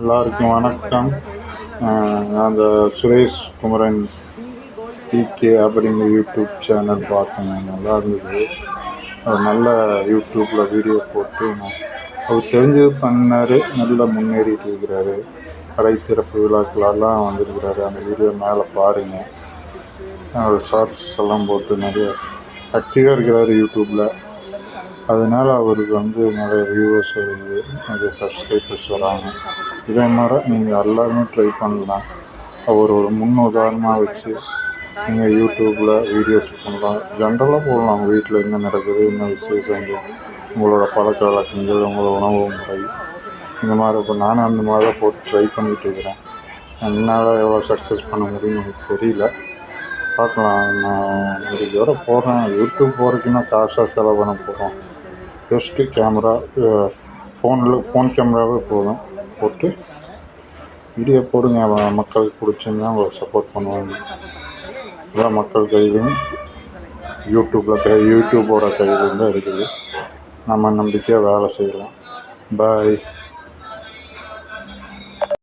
எல்லாருக்கும் வணக்கம். அந்த சுரேஷ் குமரன் டிகே அப்படிங்கிற யூடியூப் சேனல் பார்த்தேங்க நல்லா இருந்தது. அவர் நல்ல யூடியூப்பில் வீடியோ போட்டு அவர் தெரிஞ்சது பண்ணார். நல்லா முன்னேறிட்டு இருக்கிறாரு. கடை திறப்பு விழாக்களெல்லாம் வந்திருக்கிறாரு. அந்த வீடியோ மேலே பாருங்கள் அவர் ஷார்ட்ஸ் எல்லாம் போட்டு நிறைய ஆக்டிவாக இருக்கிறாரு யூடியூப்பில் அதனால் அவருக்கு வந்து நிறைய வியூவர்ஸ் வருது. நிறைய சப்ஸ்கிரைபர்ஸ் வராங்க. இதே மாதிரி நீங்கள் எல்லாருமே ட்ரை பண்ணலாம். அவர் ஒரு முன் உதாரணமாக வச்சு நீங்கள் யூடியூப்பில் வீடியோஸ் பண்ணலாம். ஜென்ரலாக போடலாம் வீட்டில் என்ன நடக்குது என்ன விசேஷங்கள் உங்களோட பழக்க வழக்கங்கள் உங்களோட உணவு முறை. இந்த மாதிரி இப்போ நானும் அந்த மாதிரி தான் போட்டு ட்ரை பண்ணிகிட்டு இருக்கிறேன். என்னால் எவ்வளோ சக்ஸஸ் பண்ண முடியும்னு எனக்கு தெரியல. பார்க்கலாம். நான் முடிஞ்சோட போடுறேன் யூடியூப் போகிறதுக்குன்னா காசாக செலவு பண்ண போகிறோம் ஜஸ்ட்டு கேமரா ஃபோனில் ஃபோன் கேமராவே போதும். போட்டு வீடியோ போடுங்க மக்களுக்கு பிடிச்சிருந்தா உங்களை சப்போர்ட் பண்ணுவாங்க. எல்லா மக்கள் கையிலும் யூடியூப்பில் கை யூடியூபோட கையிலேருந்து இருக்குது. நம்ம நம்பிக்கையாக வேலை செய்யலாம். பாய்